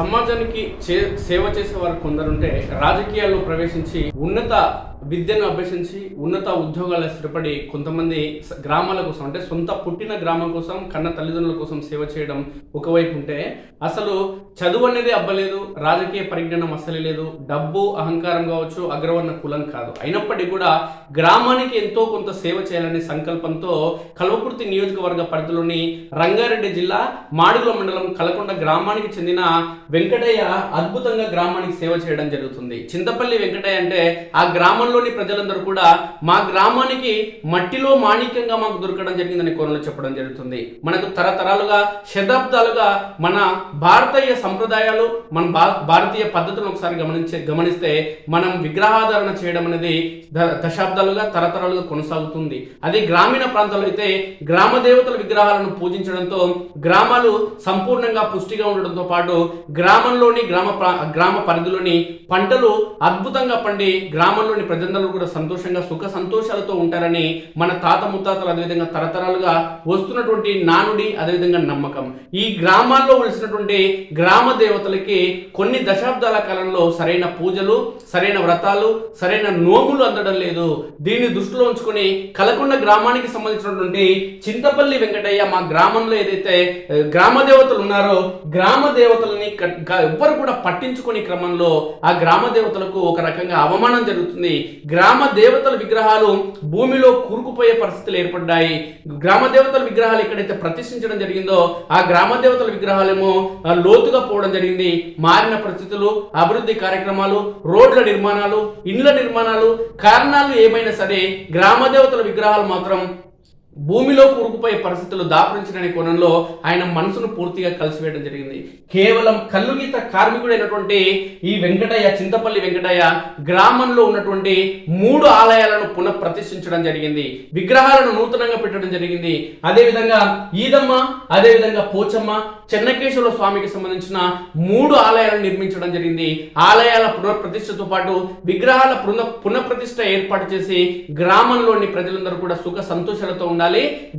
సమాజానికి చే సేవ చేసే వారు కొందరుంటే రాజకీయాల్లో ప్రవేశించి ఉన్నత విద్యను అభ్యసించి ఉన్నత ఉద్యోగాలు స్థిరపడి కొంతమంది గ్రామాల కోసం అంటే సొంత పుట్టిన గ్రామం కోసం కన్న తల్లిదండ్రుల కోసం సేవ చేయడం ఒకవైపు ఉంటే అసలు చదువు అనేది అబ్బలేదు రాజకీయ పరిజ్ఞానం అసలే లేదు డబ్బు అహంకారం కావచ్చు అగ్రవర్ణ కులం కాదు. అయినప్పటికీ కూడా గ్రామానికి ఎంతో కొంత సేవ చేయాలనే సంకల్పంతో కల్వకుర్తి నియోజకవర్గ పరిధిలోని రంగారెడ్డి జిల్లా మాడుగుల మండలం కలకొండ గ్రామానికి చెందిన వెంకటయ్య అద్భుతంగా గ్రామానికి సేవ చేయడం జరుగుతుంది. చింతపల్లి వెంకటయ్య అంటే ఆ గ్రామంలోని ప్రజలందరూ కూడా మా గ్రామానికి మట్టిలో మాణిక్యంగా మాకు దొరకడం జరిగిందని కోరలు చెప్పడం జరుగుతుంది. మనకు తరతరాలుగా శతాబ్దాలుగా మన భారతీయ సంప్రదాయాలు మన భారతీయ పద్ధతులను ఒకసారి గమనించే గమనిస్తే మనం విగ్రహాధారణ చేయడం అనేది దశాబ్దాలుగా తరతరాలుగా కొనసాగుతుంది. అదే గ్రామీణ ప్రాంతాల్లో అయితే గ్రామ దేవతల విగ్రహాలను పూజించడంతో గ్రామాలు సంపూర్ణంగా పుష్టిగా ఉండడంతో పాటు గ్రామంలోని గ్రామ గ్రామ పరిధిలోని పంటలు అద్భుతంగా పండి గ్రామంలోని ప్రజలందరూ కూడా సంతోషంగా సుఖ సంతోషాలతో ఉంటారని మన తాత ముత్తాతలు అదేవిధంగా తరతరాలుగా వస్తున్నటువంటి నానుడి అదేవిధంగా నమ్మకం. ఈ గ్రామాల్లో వెలిసినటువంటి గ్రామ దేవతలకి కొన్ని దశాబ్దాల కాలంలో సరైన పూజలు సరైన వ్రతాలు సరైన నోములు అందడం లేదు. దీన్ని దృష్టిలో ఉంచుకొని కలకొండ గ్రామానికి సంబంధించినటువంటి చింతపల్లి వెంకటయ్య మా గ్రామంలో ఏదైతే గ్రామ దేవతలు ఉన్నారో గ్రామ దేవతలని ఎవ్వరు కూడా పట్టించుకునే క్రమంలో ఆ గ్రామ దేవతలకు ఒక రకంగా అవమానం జరుగుతుంది. గ్రామ దేవతల విగ్రహాలు భూమిలో కూరుకుపోయే పరిస్థితులు ఏర్పడ్డాయి. గ్రామ దేవతల విగ్రహాలు ఎక్కడైతే ప్రతిష్ఠించడం జరిగిందో ఆ గ్రామ దేవతల విగ్రహాలేమో లోతుగా పోవడం జరిగింది. మారిన పరిస్థితులు అభివృద్ధి కార్యక్రమాలు రోడ్ల నిర్మాణాలు ఇండ్ల నిర్మాణాలు కారణాలు ఏమైనా సరే గ్రామ దేవతల విగ్రహాలు మాత్రం భూమిలో కూరుకుపోయే పరిస్థితులు దాపురించిన కోణంలో ఆయన మనసును పూర్తిగా కలిసివేయడం జరిగింది. కేవలం కల్లుగీత కార్మికుడైనటువంటి ఈ వెంకటయ్య చింతపల్లి వెంకటయ్య గ్రామంలో ఉన్నటువంటి మూడు ఆలయాలను పునః ప్రతిష్ఠించడం జరిగింది. విగ్రహాలను నూతనంగా పెట్టడం జరిగింది. అదేవిధంగా ఈదమ్మ అదేవిధంగా పోచమ్మ చెన్నకేశ్వర స్వామికి సంబంధించిన మూడు ఆలయాలను నిర్మించడం జరిగింది. ఆలయాల పునఃప్రతిష్టతో పాటు విగ్రహాల పునః పునఃప్రతిష్ఠ ఏర్పాటు చేసి గ్రామంలోని ప్రజలందరూ కూడా సుఖ సంతోషాలతో ఉండాలి.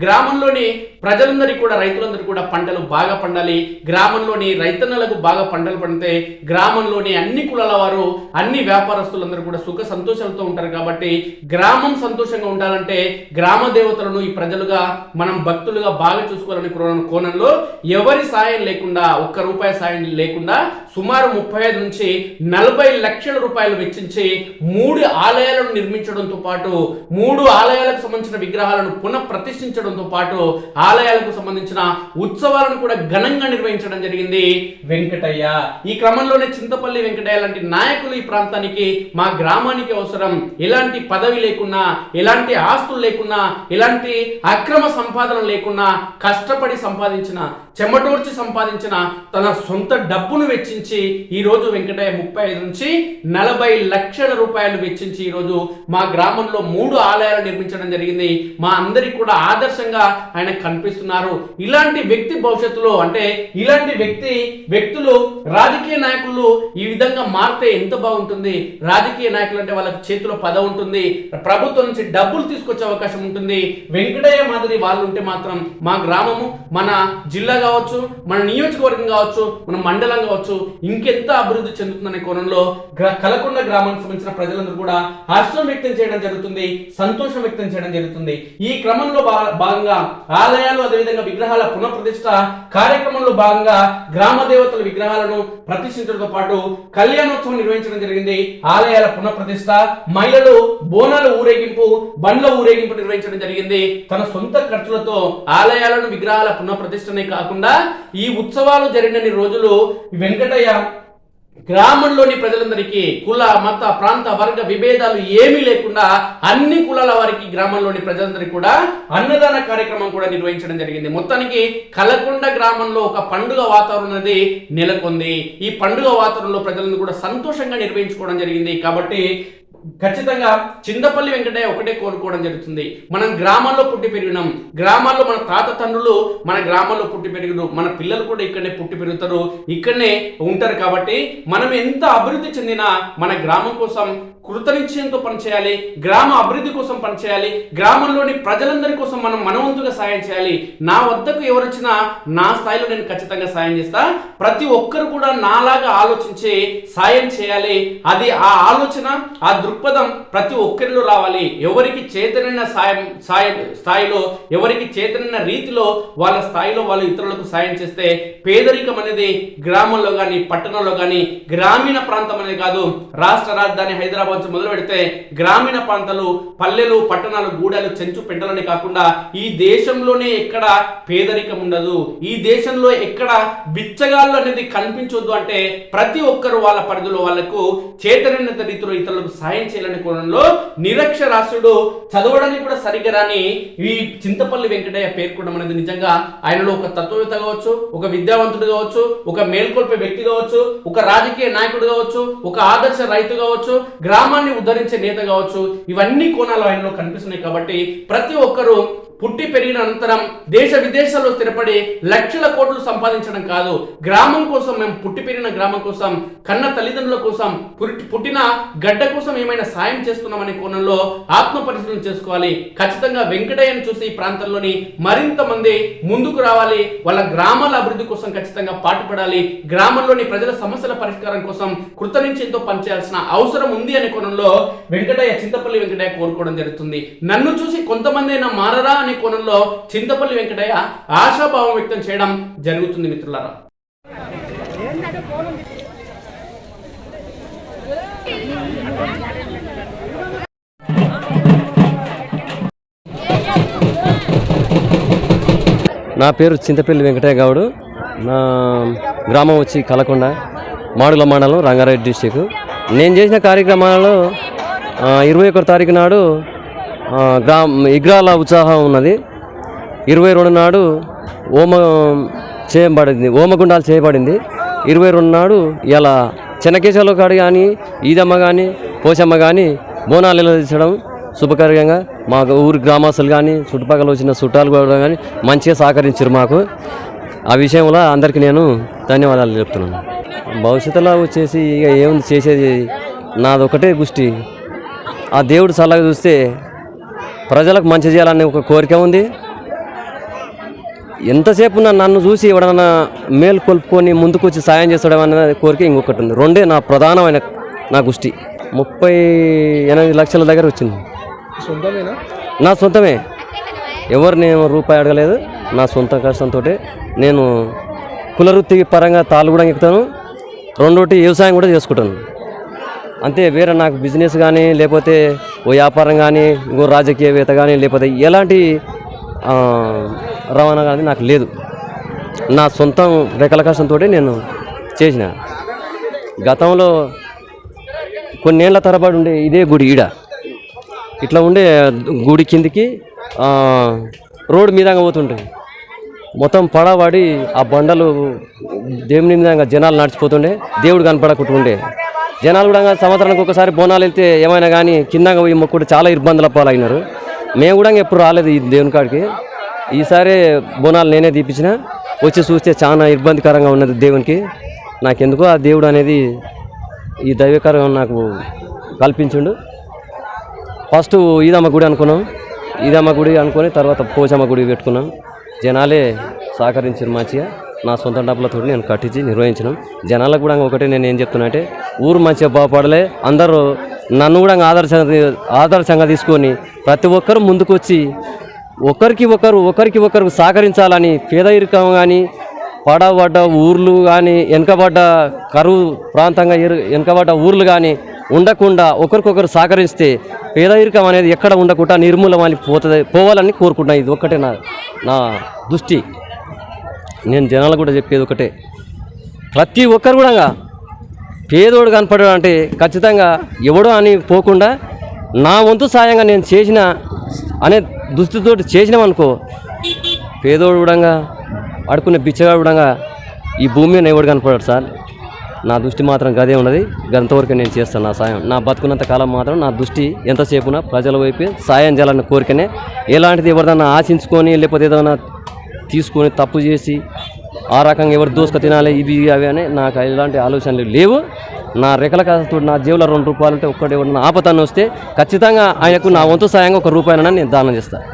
గ్రామంలోని ప్రజలందరికీ కూడా రైతులందరూ కూడా పంటలు బాగా పండాలి. గ్రామంలోని రైతన్నలకు బాగా పంటలు పండితే గ్రామంలోని అన్ని కులాల వారు అన్ని వ్యాపారస్తులందరూ కూడా సుఖ సంతోషాలతో ఉంటారు కాబట్టి గ్రామం సంతోషంగా ఉండాలంటే గ్రామ దేవతలను ఈ ప్రజలుగా మనం భక్తులుగా బాగా చూసుకోవాలని కోణంలో ఎవరి సాయం లేకుండా ఒక్క రూపాయి సాయం లేకుండా సుమారు ముప్పై ఐదు నుంచి నలభై లక్షల రూపాయలు వెచ్చించి మూడు ఆలయాలను నిర్మించడంతో పాటు మూడు ఆలయాలకు సంబంధించిన విగ్రహాలను పునః ప్రతిష్ఠించడంతో పాటు ఆలయాలకు సంబంధించిన ఉత్సవాలను కూడా ఘనంగా నిర్వహించడం జరిగింది. వెంకటయ్య ఈ క్రమంలోనే చింతపల్లి వెంకటయ్య లాంటి నాయకులు ఈ ప్రాంతానికి మా గ్రామానికి అవసరం. ఎలాంటి పదవి లేకున్నా ఎలాంటి ఆస్తులు లేకున్నా ఎలాంటి అక్రమ సంపాదన లేకున్నా కష్టపడి సంపాదించిన చెమటోర్చి సంపాదించిన తన సొంత డబ్బును వెచ్చించి ఈ రోజు వెంకటయ్య ముప్పై ఐదు నుంచి నలభై లక్షల రూపాయలు వెచ్చించి ఈ రోజు మా గ్రామంలో మూడు ఆలయాలు నిర్మించడం జరిగింది. మా అందరికి కూడా ఆదర్శంగా ఆయన కనిపిస్తున్నారు. ఇలాంటి వ్యక్తి భవిష్యత్తులో అంటే ఇలాంటి వ్యక్తి వ్యక్తులు రాజకీయ నాయకులు ఈ విధంగా మారితే ఎంత బాగుంటుంది? రాజకీయ నాయకులు అంటే వాళ్ళకి చేతిలో పద ఉంటుంది. ప్రభుత్వం నుంచి డబ్బులు తీసుకొచ్చే అవకాశం ఉంటుంది. వెంకటయ్య మాదిరి వాళ్ళు ఉంటే మాత్రం మా గ్రామము మన జిల్లా కావచ్చు మన నియోజకవర్గం కావచ్చు మన మండలం కావచ్చు ఇంకెంత అభివృద్ధి చెందుతుందనే కోణంలో కలకొండ గ్రామానికి సంబంధించిన ప్రజలందరూ కూడా హర్షం వ్యక్తం చేయడం జరుగుతుంది సంతోషం వ్యక్తం చేయడం జరుగుతుంది. ఈ క్రమం కార్యక్రమంలో భాగంగా ఆలయాలు అదేవిధంగా విగ్రహాల పునఃప్రతిష్ట కార్యక్రమంలో భాగంగా గ్రామ దేవతల విగ్రహాలను ప్రతిష్ఠించడంతో పాటు కళ్యాణోత్సవం నిర్వహించడం జరిగింది. ఆలయాల పునఃప్రతిష్ట మహిళలు బోనాల ఊరేగింపు బండ్ల ఊరేగింపు నిర్వహించడం జరిగింది. తన సొంత ఖర్చులతో ఆలయాలను విగ్రహాల పునఃప్రతిష్టనే కాకుండా ఈ ఉత్సవాలు జరిగినన్ని రోజులు వెంకటయ్య గ్రామంలోని ప్రజలందరికీ కుల మత ప్రాంత వర్గ విభేదాలు ఏమీ లేకుండా అన్ని కులాల వారికి గ్రామంలోని ప్రజలందరికీ కూడా అన్నదాన కార్యక్రమం కూడా నిర్వహించడం జరిగింది. మొత్తానికి కలకొండ గ్రామంలో ఒక పండుగ వాతావరణం అనేది నెలకొంది. ఈ పండుగ వాతావరణంలో ప్రజలను కూడా సంతోషంగా నిర్వహించుకోవడం జరిగింది. కాబట్టి ఖచ్చితంగా చింతపల్లి వెంకటయ్య ఒకటే కోరుకోవడం జరుగుతుంది. మనం గ్రామాల్లో పుట్టి పెరిగినాం. గ్రామాల్లో మన తాత తండ్రులు మన గ్రామాల్లో పుట్టి పెరిగినారు. మన పిల్లలు కూడా ఇక్కడనే పుట్టి పెరుగుతారు. ఇక్కడనే ఉంటారు కాబట్టి మనం ఎంత అభివృద్ధి చెందినా మన గ్రామం కోసం కృతనిశ్చయంతో పనిచేయాలి. గ్రామ అభివృద్ధి కోసం పనిచేయాలి. గ్రామంలోని ప్రజలందరి కోసం మనం మనవంతుగా సాయం చేయాలి. నా వద్దకు ఎవరు వచ్చినా నా స్థాయిలో నేను ఖచ్చితంగా సాయం చేస్తా. ప్రతి ఒక్కరు కూడా నాలాగా ఆలోచించి సాయం చేయాలి. అది ఆ ఆలోచన ఆ దృక్పథం ప్రతి ఒక్కరిలో రావాలి. ఎవరికి చేతనైన సాయం సాయం స్థాయిలో ఎవరికి చేతనైన రీతిలో వాళ్ళ స్థాయిలో వాళ్ళు ఇతరులకు సాయం చేస్తే పేదరికం అనేది గ్రామంలో కానీ పట్టణంలో కానీ గ్రామీణ ప్రాంతం అనేది కాదు. రాష్ట్ర రాజధాని హైదరాబాద్ నుంచి మొదలు పెడితే గ్రామీణ ప్రాంతాలు పల్లెలు పట్టణాలు గూడెలు చెంచు పెంటలని కాకుండా ఈ దేశంలోనే ఎక్కడ పేదరికం ఉండదు. ఈ దేశంలో ఎక్కడ బిచ్చగాళ్ళు అనేది కనిపించొద్దు అంటే ప్రతి ఒక్కరు వాళ్ళ పరిధిలో వాళ్ళకు చేతనైనంత రీతిలో ఇతరులకు సాయం చేయాలని కోణంలో నిరక్షరాస్యుడు చదవడానికి కూడా సరిగ్గా రాని ఈ చింతపల్లి వెంకటయ్య పేర్కొనడం అనేది నిజంగా ఆయనలో ఒక తత్వవేత్త కావచ్చు ఒక విద్యావంతుడు కావచ్చు ఒక మేల్కొల్పే వ్యక్తి కావచ్చు ఒక రాజకీయ నాయకుడు కావచ్చు ఒక ఆదర్శ రైతు కావచ్చు గ్రామాన్ని ఉద్ధరించే నేత కావచ్చు ఇవన్నీ కోణాలు ఆయనలో కనిపిస్తున్నాయి కాబట్టి ప్రతి ఒక్కరూ పుట్టి పెరిగిన అనంతరం దేశ విదేశాల్లో స్థిరపడి లక్షల కోట్లు సంపాదించడం కాదు. గ్రామం కోసం మేము పుట్టి పెరిగిన గ్రామం కోసం కన్న తల్లిదండ్రుల కోసం పుట్టి పుట్టిన గడ్డ కోసం ఏమైనా సాయం చేస్తున్నామనే కోణంలో ఆత్మ పరిశీలన చేసుకోవాలి. ఖచ్చితంగా వెంకటయ్యను చూసి ఈ ప్రాంతంలోని మరింత మంది ముందుకు రావాలి. వాళ్ళ గ్రామాల అభివృద్ధి కోసం ఖచ్చితంగా పాటుపడాలి. గ్రామంలోని ప్రజల సమస్యల పరిష్కారం కోసం కృతనిశ్చయంతో పనిచేయాల్సిన అవసరం ఉంది అనే కోణంలో వెంకటయ్య చింతపల్లి వెంకటయ్య కోరుకోవడం జరుగుతుంది. నన్ను చూసి కొంతమంది అయినా మారరా అని కోణంలో చింతపల్లి వెంకటయ్య ఆశాభావం వ్యక్తం చేయడం జరుగుతుంది మిత్రులారా. నా పేరు చింతపల్లి వెంకటయ్య గౌడు. నా గ్రామం వచ్చి కలకొండ మాడుల మండలం రంగారెడ్డి డిస్టిక్. నేను చేసిన కార్యక్రమాలలో ఇరవై ఒకటి తారీఖు నాడు గ్రామ విగ్రహాల ఉత్సాహం ఉన్నది. ఇరవై రెండు నాడు ఓమ చేయబడింది ఓమగుండాలు చేయబడింది. ఇరవై రెండు నాడు ఇలా చెన్నకేశవుల కాడు కానీ ఈదమ్మ కానీ పోచమ్మ కానీ బోనాలు తీసడం శుభకార్యంగా మా ఊరి గ్రామస్తులు కానీ చుట్టుపక్కల వచ్చిన చుట్టాలు కూడా కానీ మంచిగా సహకరించారు మాకు. ఆ విషయంలో అందరికీ నేను ధన్యవాదాలు చెప్తున్నాను. భవిష్యత్తులో వచ్చేసి ఇక ఏముంది చేసేది నాదొకటే గుష్టి. ఆ దేవుడు చల్లగా చూస్తే ప్రజలకు మంచి చేయాలనే ఒక కోరిక ఉంది. ఎంతసేపు నన్ను చూసి ఎవడన్నా మేలు కొలుపుకొని ముందుకు వచ్చి సాయం చేస్తాడు అనే కోరిక ఇంకొకటి ఉంది. రెండే నా ప్రధానమైన నా గుష్టి. ముప్పై ఎనిమిది లక్షల దగ్గర వచ్చింది. నా సొంతమే. ఎవరు నేను రూపాయి అడగలేదు. నా సొంత కష్టంతో నేను కులవృత్తి పరంగా తాళ్ళు కూడా ఎక్కుతాను. రెండోటి వ్యవసాయం కూడా చేసుకుంటాను. అంతే వేరే నాకు బిజినెస్ కానీ లేకపోతే ఓ వ్యాపారం కానీ ఇంకో రాజకీయవేత్త కానీ లేకపోతే ఎలాంటి రవాణా కానీ నాకు లేదు. నా సొంతం రెక్కల కష్టంతో నేను చేసిన. గతంలో కొన్నేళ్ళ తరబడి ఉండే ఇదే గుడి ఈడ. ఇట్లా ఉండే గుడి కిందికి రోడ్డు మీదంగా పోతుంటాయి మొత్తం పడబడి ఆ బండలు దేవుని మీదంగా జనాలు నడిచిపోతుండే. దేవుడు కనపడకుంటుండే. ఉండే జనాలు కూడా సంవత్సరానికి ఒకసారి బోనాలు వెళ్తే ఏమైనా కానీ కింద పోయి మొక్కుడు చాలా ఇబ్బందుల పాలైనారు. మేము కూడా ఎప్పుడు రాలేదు ఈ దేవుని కాడికి. ఈసారి బోనాలు నేనే తీపించిన వచ్చి చూస్తే చాలా ఇబ్బందికరంగా ఉన్నది దేవునికి. నాకెందుకో ఆ దేవుడు అనేది ఈ దైవకరం నాకు కల్పించుండు. ఫస్ట్ ఈదమ్మ గుడి అనుకున్నాం. ఈదమ్మ గుడి అనుకొని తర్వాత పోచమ్మ గుడి పెట్టుకున్నాం. జనాలే సహకరించారు మంచిగా. నా సొంత డబ్బులతో నేను కట్టించి నిర్వహించినాం జనాలకు కూడా ఒకటే నేను ఏం చెప్తున్నా అంటే ఊరు మంచిగా బాగుపడలే అందరూ నన్ను కూడా ఆదర్శంగా ఆదర్శంగా తీసుకొని ప్రతి ఒక్కరు ముందుకొచ్చి ఒకరికి ఒకరు ఒకరికి ఒకరు సహకరించాలని పేదరికం కానీ పడబడ్డ ఊర్లు కానీ వెనకబడ్డ కరువు ప్రాంతంగా ఎరు- వెనకబడ్డ ఊర్లు కానీ ఉండకుండా ఒకరికొకరు సహకరిస్తే పేదరికం అనేది ఎక్కడ ఉండకుండా నిర్మూలమని పోతుంది పోవాలని కోరుకుంటున్నాను ఇది ఒక్కటే నా నా దృష్టి. నేను జనాలకు కూడా చెప్పేది ఒకటే. ప్రతి ఒక్కరు కూడా పేదోడు కనపడడం అంటే ఖచ్చితంగా ఎవడో అని పోకుండా నా వంతు సాయంగా నేను చేసిన అనే దుస్థితితో చేసినామనుకో పేదోడు కూడా అడుకునే బిచ్చగాడు కూడా ఈ భూమి మీద ఎవడు కనపడాడు సార్. నా దృష్టి మాత్రం గదే ఉన్నది. గంతవరకు నేను చేస్తాను నా సాయం. నా బతుకున్నంత కాలం మాత్రం నా దృష్టి ఎంతసేపున ప్రజల వైపే సాయం చేయాలన్న కోరికనే. ఎలాంటిది ఎవరిదన్నా ఆశించుకొని లేకపోతే ఏదైనా తీసుకొని తప్పు చేసి ఆ రకంగా ఎవరు దోసుక తినాలి ఇవి అవి అని నాకు ఎలాంటి ఆలోచనలు లేవు. నా రెక్కల కాస్త నా జేబులో రెండు రూపాయలు ఉంటే ఒక్కటి ఎవరైనా ఆపతాన్ని వస్తే ఖచ్చితంగా ఆయనకు నా వంతు సాయంగా ఒక రూపాయలన్నా నేను దానం చేస్తాను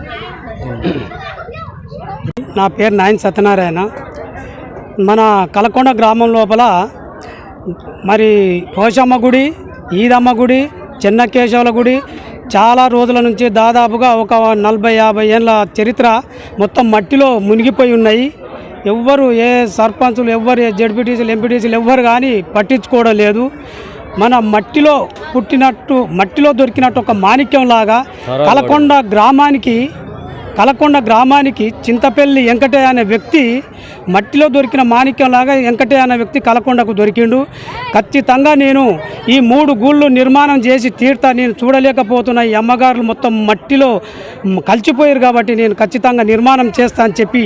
నా పేరు నాయన్ సత్యనారాయణ. మన కలకొండ గ్రామం లోపల మరి పోషమ్మ గుడి ఈదమ్మ గుడి చెన్నకేశవుల గుడి చాలా రోజుల నుంచి దాదాపుగా ఒక నలభై యాభై ఏళ్ళ చరిత్ర మొత్తం మట్టిలో మునిగిపోయి ఉన్నాయి. ఎవ్వరు ఏ సర్పంచులు ఎవ్వరు ఏ జడ్పీటీసీలు ఎంపీటీసీలు ఎవ్వరు కానీ పట్టించుకోవడం లేదు. మన మట్టిలో పుట్టినట్టు మట్టిలో దొరికినట్టు ఒక మాణిక్యం లాగా కలకొండ గ్రామానికి కలకొండ గ్రామానికి చింతపల్లి వెంకటయ్య అనే వ్యక్తి మట్టిలో దొరికిన మాణిక్యంలాగా వెంకటయ్య అనే వ్యక్తి కలకొండకు దొరికిండు. ఖచ్చితంగా నేను ఈ మూడు గూళ్ళు నిర్మాణం చేసి తీర్త నేను చూడలేకపోతున్నా ఈ అమ్మగారులు మొత్తం మట్టిలో కలిసిపోయారు కాబట్టి నేను ఖచ్చితంగా నిర్మాణం చేస్తా అని చెప్పి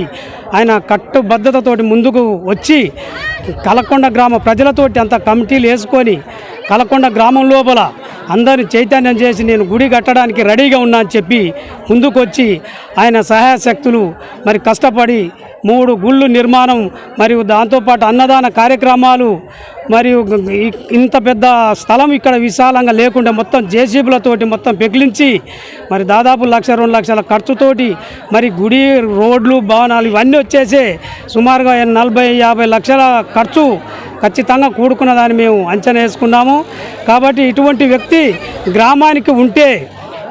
ఆయన కట్టుబద్ధతతోటి ముందుకు వచ్చి కలకొండ గ్రామ ప్రజలతోటి అంత కమిటీలు వేసుకొని కలకొండ గ్రామం లోపల అందరిని చైతన్యం చేసి నేను గుడి కట్టడానికి రెడీగా ఉన్నా అని చెప్పి ముందుకొచ్చి ఆయన సహాయ శక్తులు మరి కష్టపడి మూడు గుళ్ళు నిర్మాణం మరియు దాంతోపాటు అన్నదాన కార్యక్రమాలు మరియు ఇంత పెద్ద స్థలం ఇక్కడ విశాలంగా లేకుండా మొత్తం జేసీబీలతోటి మొత్తం పెకిలించి మరి దాదాపు లక్ష రెండు లక్షల ఖర్చుతోటి మరి గుడి రోడ్లు భవనాలు ఇవన్నీ వచ్చేసే సుమారుగా నలభై యాభై లక్షల ఖర్చు ఖచ్చితంగా కూడుకున్నదాన్ని మేము అంచనా వేసుకున్నాము. కాబట్టి ఇటువంటి వ్యక్తి గ్రామానికి ఉంటే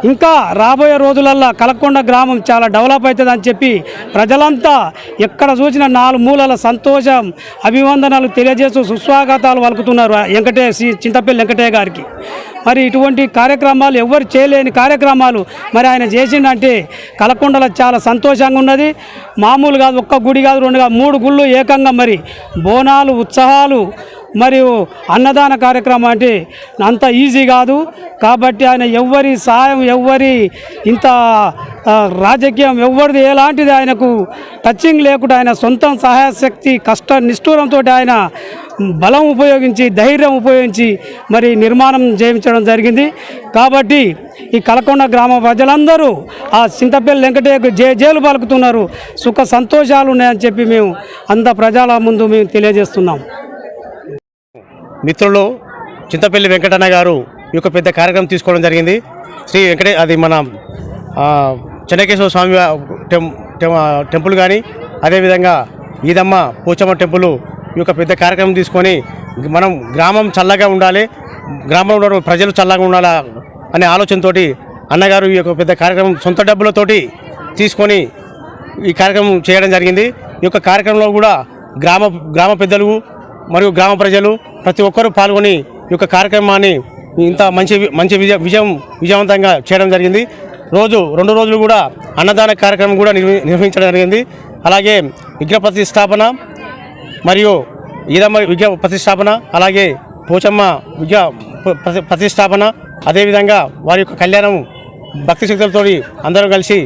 ఇంకా రాబోయే రోజులల్లో కలకొండ గ్రామం చాలా డెవలప్ అవుతుంది అని చెప్పి ప్రజలంతా ఎక్కడ చూసిన నాలుగు మూలల సంతోషం అభివందనాలు తెలియజేస్తూ సుస్వాగతాలు పలుకుతున్నారు వెంకటేష్ వెంకటే శ్రీ చింతపల్లి వెంకటయ్య గారికి. మరి ఇటువంటి కార్యక్రమాలు ఎవరు చేయలేని కార్యక్రమాలు మరి ఆయన చేసిండంటే కలకొండలో చాలా సంతోషంగా ఉన్నది. మామూలు కాదు ఒక్క గుడి కాదు రెండు కాదు మూడు గుళ్ళు ఏకంగా మరి బోనాలు ఉత్సవాలు మరియు అన్నదాన కార్యక్రమం అంటే అంత ఈజీ కాదు. కాబట్టి ఆయన ఎవ్వరి సాయం ఎవ్వరి ఇంత రాజకీయం ఎవరిది ఎలాంటిది ఆయనకు టచింగ్ లేకుండా ఆయన సొంతం సహాయశక్తి కష్ట నిష్ఠూరంతో ఆయన బలం ఉపయోగించి ధైర్యం ఉపయోగించి మరి నిర్మాణం చేయించడం జరిగింది. కాబట్టి ఈ కలకొండ గ్రామ ప్రజలందరూ ఆ చింతపల్లి వెంకటయ్యకు జే జేలు పలుకుతున్నారు. సుఖ సంతోషాలు ఉన్నాయని చెప్పి మేము అంత ప్రజల ముందు మేము తెలియజేస్తున్నాం. మిత్రులు చింతపల్లి వెంకటన్న గారు ఈ యొక్క పెద్ద కార్యక్రమం తీసుకోవడం జరిగింది. శ్రీ వెంకటే అది మన చెన్నకేశ్వర స్వామి టెంపుల్ కానీ అదేవిధంగా ఈదమ్మ పోచమ్మ టెంపుల్ ఈ యొక్క పెద్ద కార్యక్రమం తీసుకొని మనం గ్రామం చల్లగా ఉండాలి. గ్రామంలో ప్రజలు చల్లగా ఉండాలా అనే ఆలోచనతోటి అన్నగారు ఈ యొక్క పెద్ద కార్యక్రమం సొంత డబ్బులతోటి తీసుకొని ఈ కార్యక్రమం చేయడం జరిగింది. ఈ యొక్క కార్యక్రమంలో కూడా గ్రామ గ్రామ పెద్దలు మరియు గ్రామ ప్రజలు ప్రతి ఒక్కరూ పాల్గొని ఈ యొక్క కార్యక్రమాన్ని ఇంత మంచి మంచి విజయ విజయం విజయవంతంగా చేయడం జరిగింది. రోజు రెండు రోజులు కూడా అన్నదాన కార్యక్రమం కూడా నిర్వహించడం జరిగింది. అలాగే విగ్రహ ప్రతిష్టాపన మరియు ఈదమ్మ విగ్రహ ప్రతిష్టాపన అలాగే పోచమ్మ విగ్రహ ప్రతిష్టాపన అదేవిధంగా వారి యొక్క కళ్యాణం భక్తి శక్తులతో అందరూ కలిసి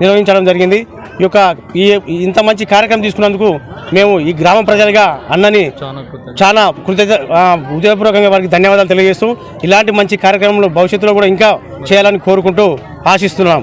నిర్వహించడం జరిగింది. యొక్క ఈ ఇంత మంచి కార్యక్రమం తీసుకున్నందుకు మేము ఈ గ్రామ ప్రజలుగా అన్నని చాలా కృతజ్ఞ హృదయపూర్వకంగా వారికి ధన్యవాదాలు తెలియజేస్తూ ఇలాంటి మంచి కార్యక్రమంలో భవిష్యత్తులో కూడా ఇంకా చేయాలని కోరుకుంటూ ఆశిస్తున్నాం.